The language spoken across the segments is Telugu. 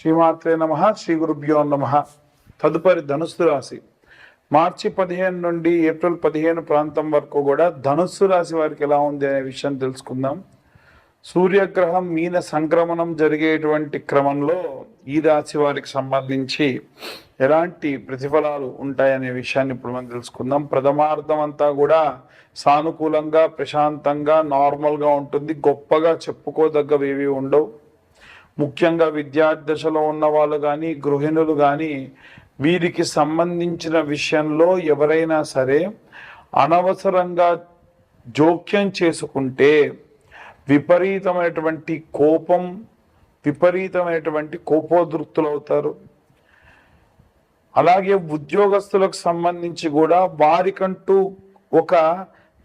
శ్రీమాత్రే నమ శ్రీ గురుభ్యో నమ. తదుపరి ధనుస్సు రాశి. మార్చి పదిహేను నుండి ఏప్రిల్ పదిహేను ప్రాంతం వరకు కూడా ధనుస్సు రాశి వారికి ఎలా ఉంది అనే విషయం తెలుసుకుందాం. సూర్యగ్రహం మీన సంక్రమణం జరిగేటువంటి క్రమంలో ఈ రాశి వారికి సంబంధించి ఎలాంటి ప్రతిఫలాలు ఉంటాయనే విషయాన్ని ఇప్పుడు మనం తెలుసుకుందాం. ప్రథమార్థం అంతా కూడా సానుకూలంగా ప్రశాంతంగా నార్మల్గా ఉంటుంది. గొప్పగా చెప్పుకోదగ్గవి ఏవి ఉండవు. ముఖ్యంగా విద్యార్థి దశలో ఉన్న వాళ్ళు కానీ గృహిణులు కానీ వీరికి సంబంధించిన విషయంలో ఎవరైనా సరే అనవసరంగా జోక్యం చేసుకుంటే విపరీతమైనటువంటి కోపం విపరీతమైనటువంటి కోపోదృక్తులు అవుతారు అలాగే ఉద్యోగస్తులకు సంబంధించి కూడా వారికంటూ ఒక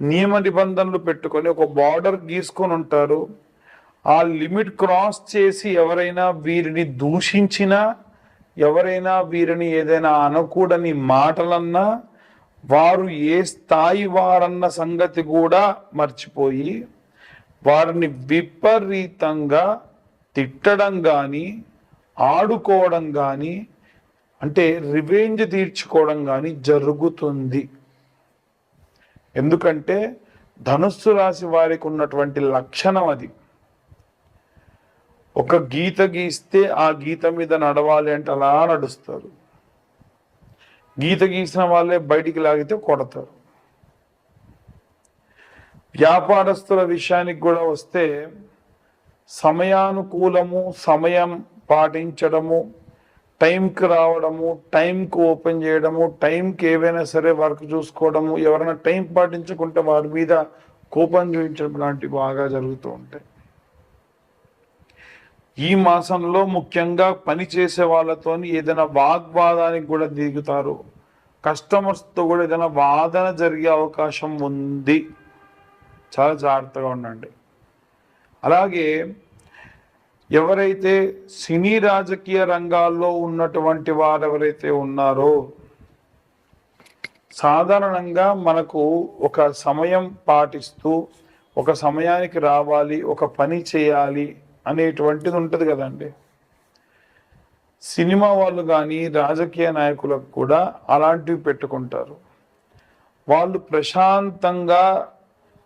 నియమ నిబంధనలు పెట్టుకొని ఒక బార్డర్ గీసుకొని ఉంటారు. ఆ లిమిట్ క్రాస్ చేసి ఎవరైనా వీరిని దూషించినా ఎవరైనా వీరిని ఏదైనా అనకూడని మాటలన్నా వారు ఏ స్థాయి వారన్న సంగతి కూడా మర్చిపోయి వారిని విపరీతంగా తిట్టడం కానీ ఆడుకోవడం కానీ అంటే రివెంజ్ తీర్చుకోవడం కానీ జరుగుతుంది. ఎందుకంటే ధనుస్సు రాశి వారికి ఉన్నటువంటి లక్షణం అది. ఒక గీత గీస్తే ఆ గీత మీద నడవాలి అంటే అలా నడుస్తారు. గీత గీసిన వాళ్ళే బయటికి లాగితే కొడతారు. వ్యాపారస్తుల విషయానికి కూడా వస్తే సమయానుకూలము సమయం పాటించడము టైంకి రావడము టైంకి ఓపెన్ చేయడము టైంకి ఏవైనా సరే వర్క్ చూసుకోవడము ఎవరైనా టైం పాటించకుంటే వారి మీద కోపం చూపించడం లాంటివి బాగా జరుగుతూ ఉంటాయి. ఈ మాసంలో ముఖ్యంగా పని చేసే వాళ్ళతో ఏదైనా వాగ్వాదానికి కూడా దిగుతారు. కస్టమర్స్తో కూడా ఏదైనా వాదన జరిగే అవకాశం ఉంది. చాలా జాగ్రత్తగా ఉండండి. అలాగే ఎవరైతే సినీ రాజకీయ రంగాల్లో ఉన్నటువంటి వారు ఎవరైతే ఉన్నారో సాధారణంగా మనకు ఒక సమయం పాటిస్తూ ఒక సమయానికి రావాలి ఒక పని చేయాలి అనేటువంటిది ఉంటుంది కదండి. సినిమా వాళ్ళు కానీ రాజకీయ నాయకులకు కూడా అలాంటివి పెట్టుకుంటారు. వాళ్ళు ప్రశాంతంగా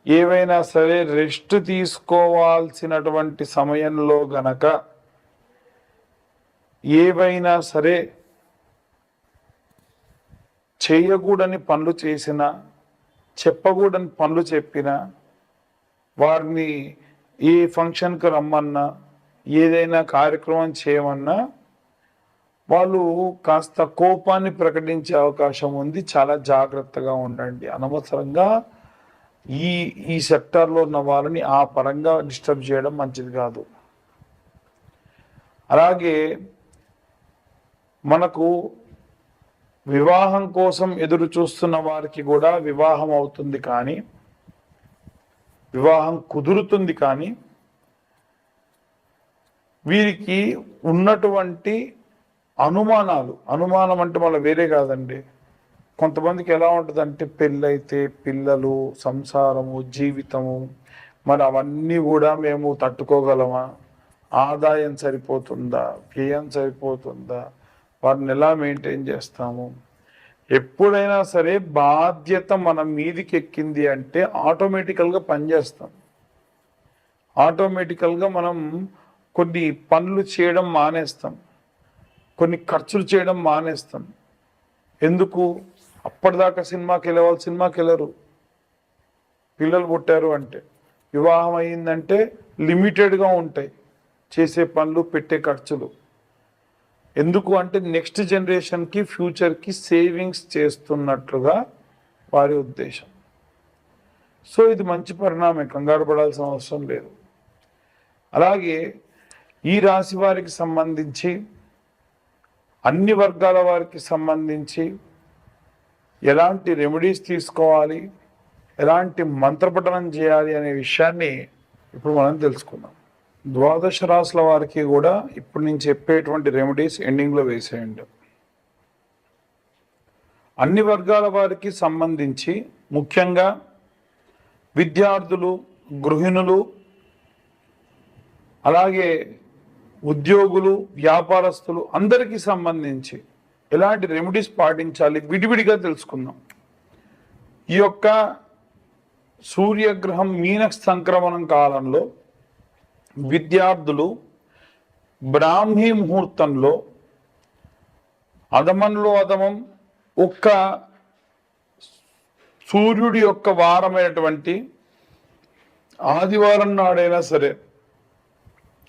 ఏవైనా సరే రెస్ట్ తీసుకోవాల్సినటువంటి సమయంలో గనక ఏవైనా సరే చేయకూడని పనులు చేసినా చెప్పకూడని పనులు చెప్పినా వారిని ఏ ఫంక్షన్కి రమ్మన్నా ఏదైనా కార్యక్రమం చేయమన్నా వాళ్ళు కాస్త కోపాన్ని ప్రకటించే అవకాశం ఉంది. చాలా జాగ్రత్తగా ఉండండి. అనవసరంగా ఈ ఈ సెక్టార్లో ఉన్న వాళ్ళని ఆ పరంగా డిస్టర్బ్ చేయడం మంచిది కాదు. అలాగే మనకు వివాహం కోసం ఎదురు చూస్తున్న వారికి కూడా వివాహం అవుతుంది కానీ వివాహం కుదురుతుంది కానీ వీరికి ఉన్నటువంటి అనుమానాలు అనుమానం అంటే మళ్ళీ వేరే కాదండి. కొంతమందికి ఎలా ఉంటుందంటే పెళ్ళైతే పిల్లలు సంసారము జీవితము మరి అవన్నీ కూడా మేము తట్టుకోగలమా? ఆదాయం సరిపోతుందా? వ్యయం సరిపోతుందా? వారిని ఎలా మెయింటైన్ చేస్తాము? ఎప్పుడైనా సరే బాధ్యత మన మీదికి ఎక్కింది అంటే ఆటోమేటికల్గా పనిచేస్తాం. ఆటోమేటికల్గా మనం కొన్ని పనులు చేయడం మానేస్తాం. కొన్ని ఖర్చులు చేయడం మానేస్తాం. ఎందుకు? అప్పటిదాకా సినిమాకి వెళ్ళేవాళ్ళు సినిమాకి వెళ్ళరు. పిల్లలు పుట్టారు అంటే. వివాహం అయిందంటే లిమిటెడ్గా ఉంటాయి. చేసే పనులు పెట్టే ఖర్చులు. ఎందుకు అంటే నెక్స్ట్ జనరేషన్కి ఫ్యూచర్కి సేవింగ్స్ చేస్తున్నట్లుగా వారి ఉద్దేశం. సో ఇది మంచి పరిణామం కంగారు పడాల్సిన అవసరం లేదు. అలాగే ఈ రాశి వారికి సంబంధించి అన్ని వర్గాల వారికి సంబంధించి ఎలాంటి రెమెడీస్ తీసుకోవాలి ఎలాంటి మంత్రపఠనం చేయాలి అనే విషయాన్ని ఇప్పుడు మనం తెలుసుకుందాం. ద్వాదశ రాసుల వారికి కూడా ఇప్పుడు నేను చెప్పేటువంటి రెమెడీస్ ఎండింగ్లో వేసేయండి. అన్ని వర్గాల వారికి సంబంధించి ముఖ్యంగా విద్యార్థులు గృహిణులు అలాగే ఉద్యోగులు వ్యాపారస్తులు అందరికీ సంబంధించి ఎలాంటి రెమెడీస్ పాటించాలి విడివిడిగా తెలుసుకుందాం. ఈ యొక్క సూర్యగ్రహం మీనక్ సంక్రమణం కాలంలో విద్యార్థులు బ్రాహ్మీ ముహూర్తంలో అదమంలో అదమం ఒక్క సూర్యుడి యొక్క వారమైనటువంటి ఆదివారం నాడైనా సరే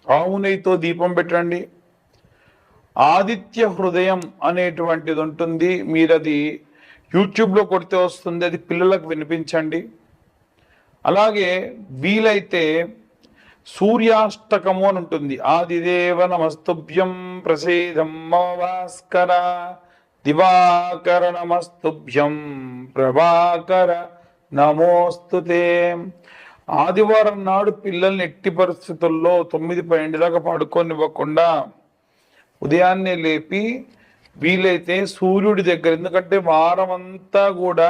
ఆవు నెయ్యితో దీపం పెట్టండి. ఆదిత్య హృదయం అనేటువంటిది ఉంటుంది. మీరు అది యూట్యూబ్లో కొడితే వస్తుంది. అది పిల్లలకు వినిపించండి. అలాగే వీలైతే సూర్యాష్టకము అని ఉంటుంది. ఆదిదేవ నమస్తుభ్యం ప్రసేదం భాస్కర దివాకర నమస్తుభ్యం ప్రభాకర నమోస్తుతే ఆదివారం నాడు పిల్లల్ని ఎట్టి పరిస్థితుల్లో తొమ్మిది పన్నెండు దాకా పడుకోనివ్వకుండా ఉదయాన్నే లేపి వీలైతే సూర్యుడి దగ్గర ఎందుకంటే వారం అంతా కూడా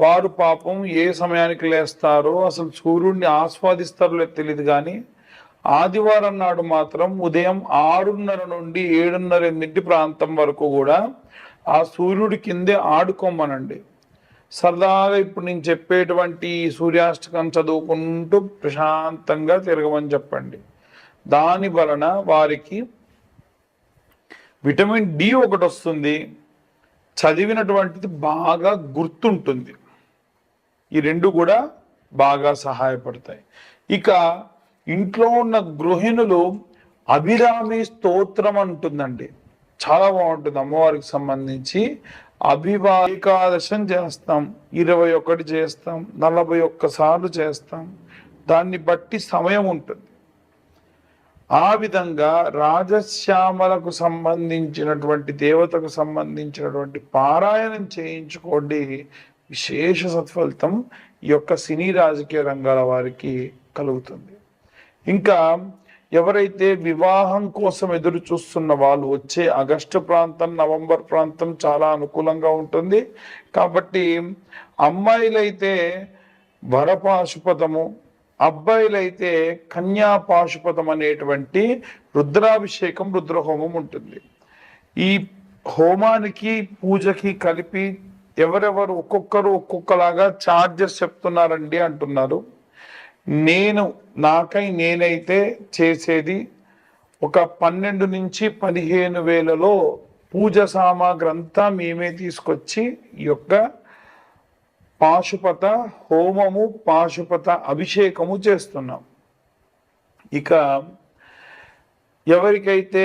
వారు పాపం ఏ సమయానికి లేస్తారో అసలు సూర్యుడిని ఆస్వాదిస్తారో తెలియదు కానీ ఆదివారం నాడు మాత్రం ఉదయం ఆరున్నర నుండి ఏడున్నర ఎనిమిది ప్రాంతం వరకు కూడా ఆ సూర్యుడి కిందే ఆడుకోమనండి. సరదాగా ఇప్పుడు నేను చెప్పేటువంటి సూర్యాష్టకం చదువుకుంటూ ప్రశాంతంగా తిరగమని చెప్పండి. దాని వలన వారికి విటమిన్ డి ఒకటి వస్తుంది. చదివినటువంటిది బాగా గుర్తుంటుంది. ఈ రెండు కూడా బాగా సహాయపడతాయి. ఇక ఇంట్లో ఉన్న గృహిణులు అభిరామి స్తోత్రం అంటుందండి. చాలా బాగుంటుంది. అమ్మవారికి సంబంధించి అభివా ఏకాదశం చేస్తాం. ఇరవై ఒకటి చేస్తాం. నలభై ఒక్క సార్లు చేస్తాం. దాన్ని బట్టి సమయం ఉంటుంది. ఆ విధంగా రాజశ్యామలకు సంబంధించినటువంటి దేవతకు సంబంధించినటువంటి పారాయణం చేయించుకోండి. విశేష సత్ఫలితం ఈ యొక్క సినీ రాజకీయ రంగాల వారికి కలుగుతుంది. ఇంకా ఎవరైతే వివాహం కోసం ఎదురు చూస్తున్న వాళ్ళు వచ్చే ఆగస్టు ప్రాంతం నవంబర్ ప్రాంతం చాలా అనుకూలంగా ఉంటుంది. కాబట్టి అమ్మాయిలైతే వరపాశుపదము అబ్బాయిలైతే కన్యా పాశుపదం అనేటువంటి రుద్రాభిషేకం రుద్రహోమం ఉంటుంది. ఈ హోమానికి పూజకి కలిపి ఎవరెవరు ఒక్కొక్కరు ఒక్కొక్కలాగా చార్జెస్ చెప్తున్నారండి అంటున్నారు. నేను నాకై నేనైతే చేసేది ఒక పన్నెండు నుంచి పదిహేను వేలలో పూజ సామాగ్రి అంతా మేమే తీసుకొచ్చి ఈ యొక్క పాశుపత హోమము పాశుపత అభిషేకము చేస్తున్నాం. ఇక ఎవరికైతే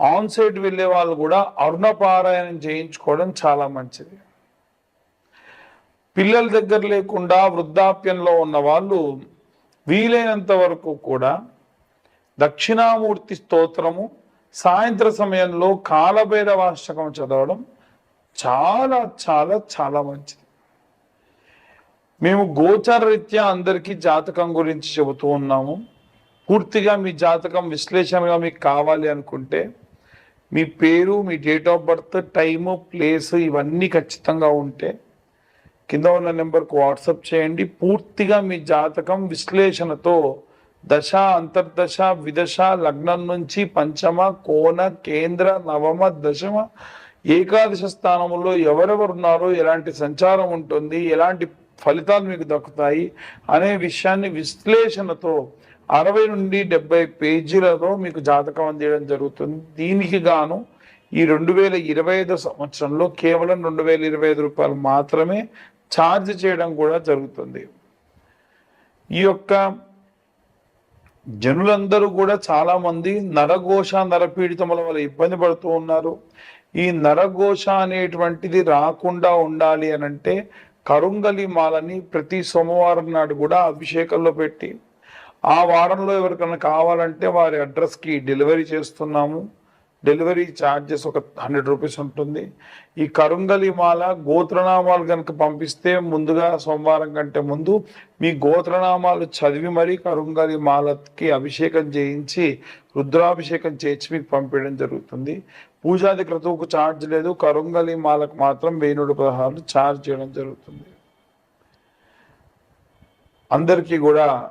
ఆన్ సైట్ వెళ్ళే వాళ్ళు కూడా అరుణ పారాయణం చేయించుకోవడం చాలా మంచిది. పిల్లల దగ్గర లేకుండా వృద్ధాప్యంలో ఉన్న వాళ్ళు వీలైనంత వరకు కూడా దక్షిణామూర్తి స్తోత్రము సాయంత్ర సమయంలో కాలభైరవాష్టకం చదవడం చాలా చాలా చాలా మంచిది. మేము గోచర రీత్యా అందరికీ జాతకం గురించి చెబుతూ ఉన్నాము. పూర్తిగా మీ జాతకం విశ్లేషణగా మీకు కావాలి అనుకుంటే మీ పేరు మీ date of birth time place ఇవన్నీ ఖచ్చితంగా ఉంటే కింద ఉన్న నెంబర్కు వాట్సాప్ చేయండి. పూర్తిగా మీ జాతకం విశ్లేషణతో దశ అంతర్దశ విదశ లగ్నం నుంచి పంచమ కోణ కేంద్ర నవమ దశమ ఏకాదశ స్థానంలో ఎవరెవరు ఉన్నారో ఎలాంటి సంచారం ఉంటుంది ఎలాంటి ఫలితాలు మీకు దక్కుతాయి అనే విషయాన్ని విశ్లేషణతో అరవై నుండి డెబ్బై పేజీలలో మీకు జాతకం అందించడం జరుగుతుంది. దీనికి గాను ఈ రెండు వేల ఇరవై ఐదు సంవత్సరంలో కేవలం రెండు వేల ఇరవై ఐదు రూపాయలు మాత్రమే ఛార్జ్ చేయడం కూడా జరుగుతుంది. ఈ యొక్క జనులందరూ కూడా చాలామంది నరఘోష నరపీడితముల వల్ల ఇబ్బంది పడుతూ ఉన్నారు. ఈ నరఘోష అనేటువంటిది రాకుండా ఉండాలి అని అంటే కరుంగలి మాలని ప్రతి సోమవారం నాడు కూడా అభిషేకంలో పెట్టి ఆ వారంలో ఎవరికైనా కావాలంటే వారి అడ్రస్కి డెలివరీ చేస్తున్నాము. డెలివరీ ఛార్జెస్ ఒక హండ్రెడ్ రూపీస్ ఉంటుంది. ఈ కరుంగలి మాల గోత్రనామాలు కనుక పంపిస్తే ముందుగా సోమవారం కంటే ముందు మీ గోత్రనామాలు చదివి మరీ కరుంగలి మాలకి అభిషేకం చేయించి రుద్రాభిషేకం చేయించి మీకు పంపించడం జరుగుతుంది. పూజాది క్రతువుకు ఛార్జ్ లేదు. కరుంగలి మాలకు మాత్రం వెయ్యి నూట ఛార్జ్ చేయడం జరుగుతుంది. అందరికీ కూడా